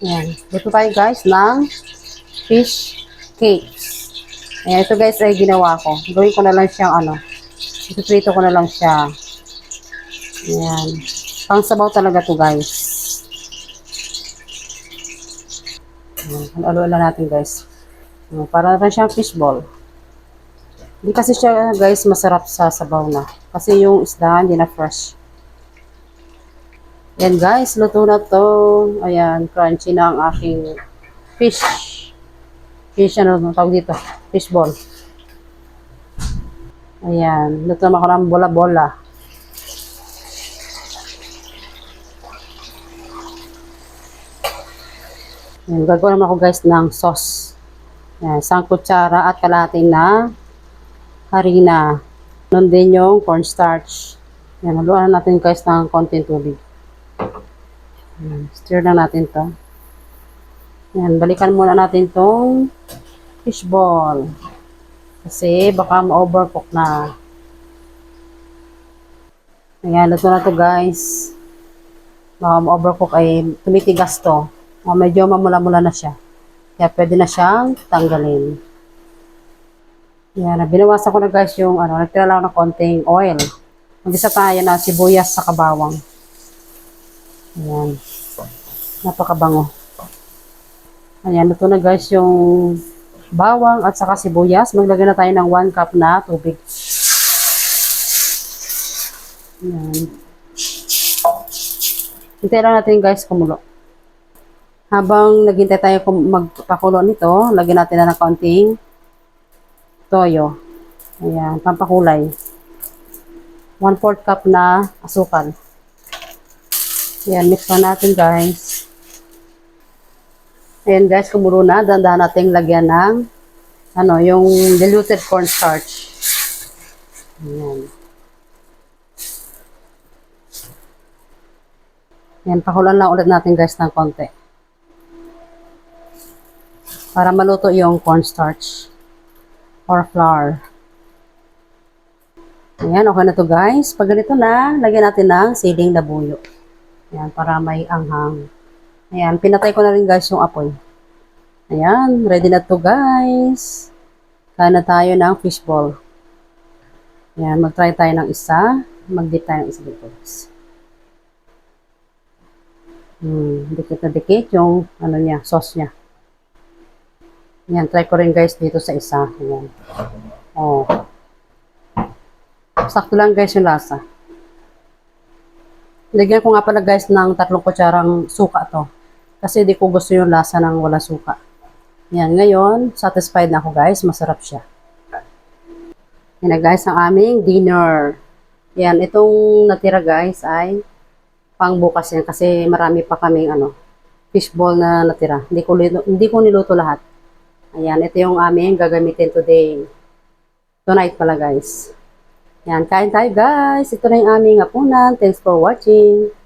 Ayan. Dito tayo guys ng fish cakes. Ayan, ito guys ay ginawa ko. Gawin ko na lang siyang ano. Ituprito ko na lang siya. Ayan. Pang sabaw talaga to guys. Ayan. Halo-halo natin guys. Ayan, Para na siyang fishball. Hindi kasi siya guys masarap sa sabaw na. Kasi yung isda hindi na fresh. Yan guys, luto na to. Ayan, crunchy na ang aking fish. Fish, ano tawag dito? Fish ball. Ayan, luto naman ako ng bola-bola. Ayan, gagawa naman ako guys ng sauce. Ayan, isang kutsara at kalahati na harina. Nun din yung cornstarch. Ayan, haluan natin guys ng konting tubig. Ayan, stir na natin to. Ayan, balikan muna natin tong fishball. Kasi baka ma-overcook na. Ayan, luto na to guys. Baka ma-overcook ay tumitigas to. O, medyo mamula-mula na siya. Kaya pwede na siyang tanggalin. Ayan, binawasan ko na guys yung ano, nagtira lang ng konting oil. Mag-isa tayo na sibuyas sa kabawang. Ayan. Napakabango. Ayan, luto na guys yung bawang at saka sibuyas. Maglagay na tayo ng 1 cup na tubig. Ayan. Hintay lang natin guys kumulo. Habang naghintay tayo magpakulo nito, lagyan natin na ng konting toyo. Ayan, pampakulay. 1/4 cup na asukal. Ayan, mix na natin guys. Ayan guys, kumulo na. Dandahan natin lagyan ng ano, yung diluted cornstarch. Ayan. Ayan, pakulan lang ulit natin guys ng konti. Para maluto yung cornstarch or flour. Ayan, okay na to guys. Pag ganito na, lagyan natin ng siling na buyo. Ayan, para may anghang. Ayan, pinatay ko na rin guys yung apoy. Ayan, ready na to guys. Kain na tayo ng fishball. Ayan, mag-try tayo ng isa. Mag-dip tayo ng isa dito guys. Hmm, dikit na dikit yung ano niya, sauce niya. Ayan, try ko rin guys dito sa isa. Ayan. Oh. Sakto lang guys yung lasa. Lagyan ko nga pala guys ng tatlong kutsarang suka to. Kasi di ko gusto yung lasa ng wala suka. Yan, ngayon, satisfied na ako guys. Masarap siya. Yan na guys, ang aming dinner. Yan, itong natira guys ay pang bukas yan kasi marami pa kaming ano, fishball na natira. Hindi ko, lino- hindi ko niluto lahat. Ayan, ito yung aming gagamitin today. Tonight pala guys. Yan, kain tayo guys. Ito na yung aming hapunan. Thanks for watching.